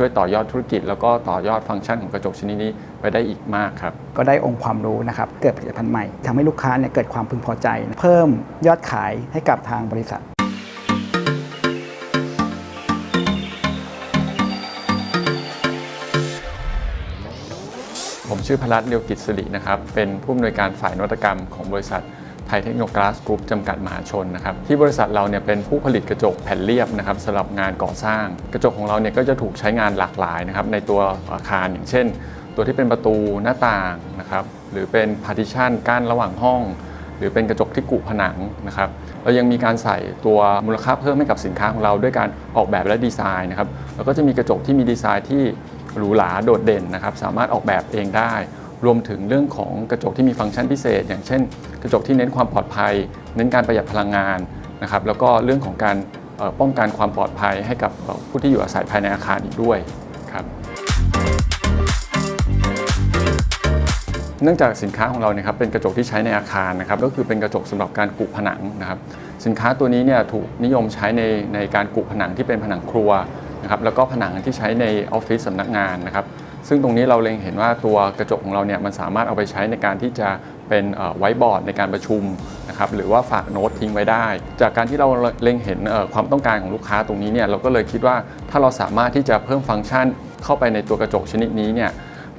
ช่วยต่อยอดธุรกิจ แล้วก็ต่อยอดฟังก์ชันของกระจกชนิดนี้ไปได้อีกมากครับ ก็ได้องค์ความรู้นะครับ เกิดผลิตภัณฑ์ใหม่ทำให้ลูกค้าเนี่ยเกิดความพึงพอใจ เพิ่มยอดขายให้กับทางบริษัทผมชื่อพลัดเรียวกิจสิรินะครับ เป็นผู้อำนวยการฝ่ายนวัตกรรมของบริษัท ไทยเทคโนกราสกรุ๊ปจำกัดมหาชนนะครับที่บริษัทเราเนี่ยเป็นผู้ผลิตกระจกแผ่นเรียบนะครับสำหรับงานก่อสร้าง กระจกของเราเนี่ยก็จะถูกใช้งานหลากหลายนะครับในตัวอาคารอย่างเช่น ตัวที่เป็นประตูหน้าต่างนะครับหรือเป็นพาร์ติชันกั้นระหว่างห้อง หรือเป็นกระจกที่กุผนังนะครับเรายังมีการใส่ตัวมูลค่าเพิ่มให้กับสินค้าของเราด้วยการออกแบบและดีไซน์นะครับแล้วก็จะมีกระจกที่มีดีไซน์ที่หรูหราโดดเด่นนะครับสามารถออกแบบเองได้ รวมถึงเรื่องของกระจกที่มีฟังก์ชันพิเศษ อย่างเช่น กระจกที่เน้นความปลอดภัย เน้นการประหยัดพลังงานนะครับแล้วก็เรื่องของการป้องกันความปลอดภัยให้กับผู้ที่อยู่อาศัยภายในอาคารอีกด้วยครับเนื่องจากสินค้าของเราเนี่ยครับเป็นกระจกที่ใช้ในอาคารนะครับก็คือเป็นกระจกสำหรับการกุผนังนะครับสินค้าตัวนี้เนี่ยถูกนิยมใช้ในในการกุผนังที่เป็นผนังครัวนะครับแล้วก็ผนังที่ใช้ในออฟฟิศสำนักงานนะครับ ซึ่งตรงนี้เราเล็งเห็นว่าตัวกระจกของเราเนี่ยมันสามารถเอาไปใช้ในการที่จะเป็นไว้บอร์ดในการประชุมนะครับหรือว่าฝากโน้ตทิ้งไว้ได้ จากการที่เราเล็งเห็นความต้องการของลูกค้าตรงนี้เนี่ยเราก็เลยคิดว่าถ้าเราสามารถที่จะเพิ่มฟังก์ชันเข้าไปในตัวกระจกชนิดนี้เนี่ย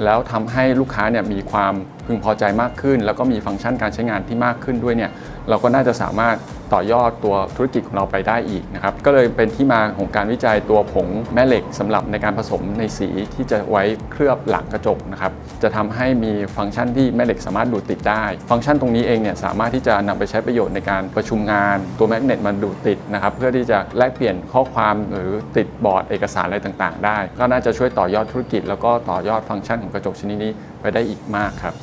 แล้วทำให้ลูกค้าเนี่ยมีความพึงพอใจมากขึ้น แล้วก็มีฟังก์ชันการใช้งานที่มากขึ้นด้วยเนี่ย เราก็น่าจะสามารถต่อยอดตัวธุรกิจของเราไปได้อีกนะครับ ก็เลยเป็นที่มาของการวิจัยตัวผงแม่เหล็กสำหรับในการผสมในสีที่จะไว้เคลือบหลังกระจกนะครับ จะทำให้มีฟังก์ชันที่แม่เหล็กสามารถดูดติดได้ ฟังก์ชันตรงนี้เองเนี่ยสามารถที่จะนำไปใช้ประโยชน์ในการประชุมงาน ตัวแมกเนตมันดูดติดนะครับ เพื่อที่จะแลกเปลี่ยนข้อความหรือติดบอร์ดเอกสารอะไรต่างๆ ได้ ก็น่าจะช่วยต่อยอดธุรกิจ แล้วก็ต่อยอดฟังก์ชันของกระจกชนิดนี้ไปได้อีกมากครับ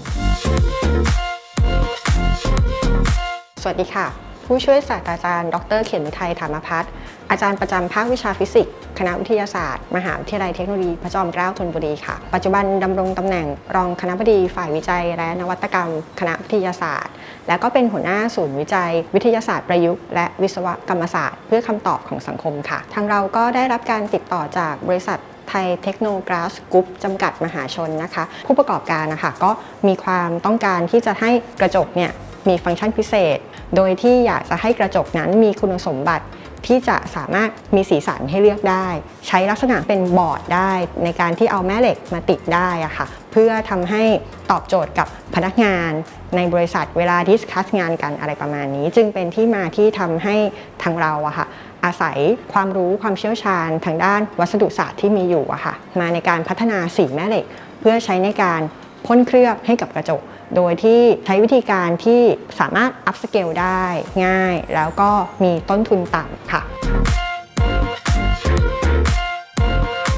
สวัสดีค่ะ ผู้ช่วยศาสตราจารย์ ดรเขียนวิทัยธรรมพัฒน์อาจารย์ประจำภาควิชาฟิสิกส์คณะวิทยาศาสตร์ มหาวิทยาลัยเทคโนโลยีพระจอมเกล้าธนบุรีค่ะ ปัจจุบันดำรงตำแหน่งรองคณบดีฝ่ายวิจัย และนวัตกรรม คณะวิทยาศาสตร์ และก็เป็นหัวหน้าศูนย์วิจัย วิทยาศาสตร์ประยุกต์ และวิศวกรรมศาสตร์ เพื่อคำตอบของสังคมค่ะ ทางเราก็ได้รับการติดต่อจากบริษัทไทยเทคโนกราสกรุ๊ปจำกัดมหาชนนะคะ ผู้ประกอบการนะคะก็มีความต้องการที่จะให้กระจกเนี่ย มีฟังก์ชันพิเศษ โดยที่อยากจะให้กระจกนั้นมีคุณสมบัติที่จะสามารถมีสีสันให้เลือกได้ ใช้ลักษณะเป็นบอร์ดได้ ในการที่เอาแม่เหล็กมาติดได้อะค่ะ เพื่อทำให้ตอบโจทย์กับพนักงานในบริษัทเวลาดิสคัสงานกันอะไรประมาณนี้ จึงเป็นที่มาที่ทำให้ทางเราอะค่ะอาศัยความรู้ความเชี่ยวชาญทางด้านวัสดุศาสตร์ที่มีอยู่อะค่ะมาในการพัฒนาสีแม่เหล็ก เพื่อใช้ในการ พ่นเคลือบให้กับกระจก โดยที่ใช้วิธีการที่สามารถอัพสเกลได้ง่าย แล้วก็มีต้นทุนต่ำค่ะ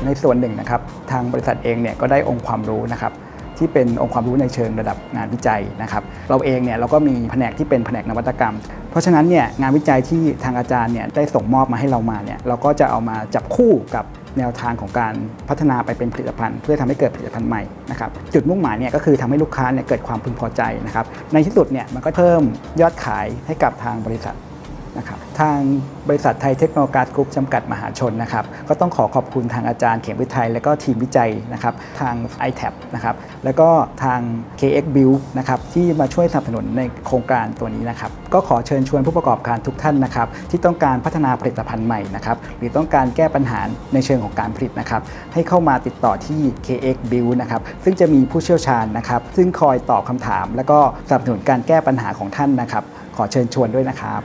ในส่วนหนึ่งนะครับทางบริษัทเองเนี่ยก็ได้องค์ความรู้นะครับที่เป็นองค์ความรู้ในเชิงระดับงานวิจัยนะครับเราเองเนี่ยเราก็มีแผนกที่เป็นแผนกนวัตกรรม เพราะฉะนั้นเนี่ยงานวิจัยที่ทางอาจารย์เนี่ยได้ส่งมอบมาให้เรามาเนี่ยเราก็จะเอามาจับคู่กับ แนวทางของการพัฒนาไปเป็นผลิตภัณฑ์ เพื่อทำให้เกิดผลิตภัณฑ์ใหม่นะครับจุดมุ่งหมายเนี่ยก็คือทำให้ลูกค้าเนี่ยเกิดความพึงพอใจนะครับในที่สุดเนี่ยมันก็เพิ่มยอดขายให้กับทางบริษัท นะครับทางบริษัทไทยเทคโนโลยีกรุ๊ปจำกัดมหาชนนะครับก็ต้องขอขอบคุณทางอาจารย์เขียนวิทย และก็ทีมวิจัยนะครับทาง i t a b นะครับแล้วก็ทาง KX Build นะครับที่มาช่วยสนับสนุนในโครงการตัวนี้นะครับก็ขอเชิญชวนผู้ประกอบการทุกท่านนะครับที่ต้องการพัฒนาผลิตภัณฑ์ใหม่นะครับหรือต้องการแก้ปัญหาในเชิงของการผลิตนะครับให้เข้ามาติดต่อที่ KX Build นะครับซึ่งจะมีผู้เชี่ยวชาญนะครับซึ่งคอยตอบคำถาม และก็สนับสนุนการแก้ปัญหาของท่านนะครับขอเชิญชวนด้วยนะครับ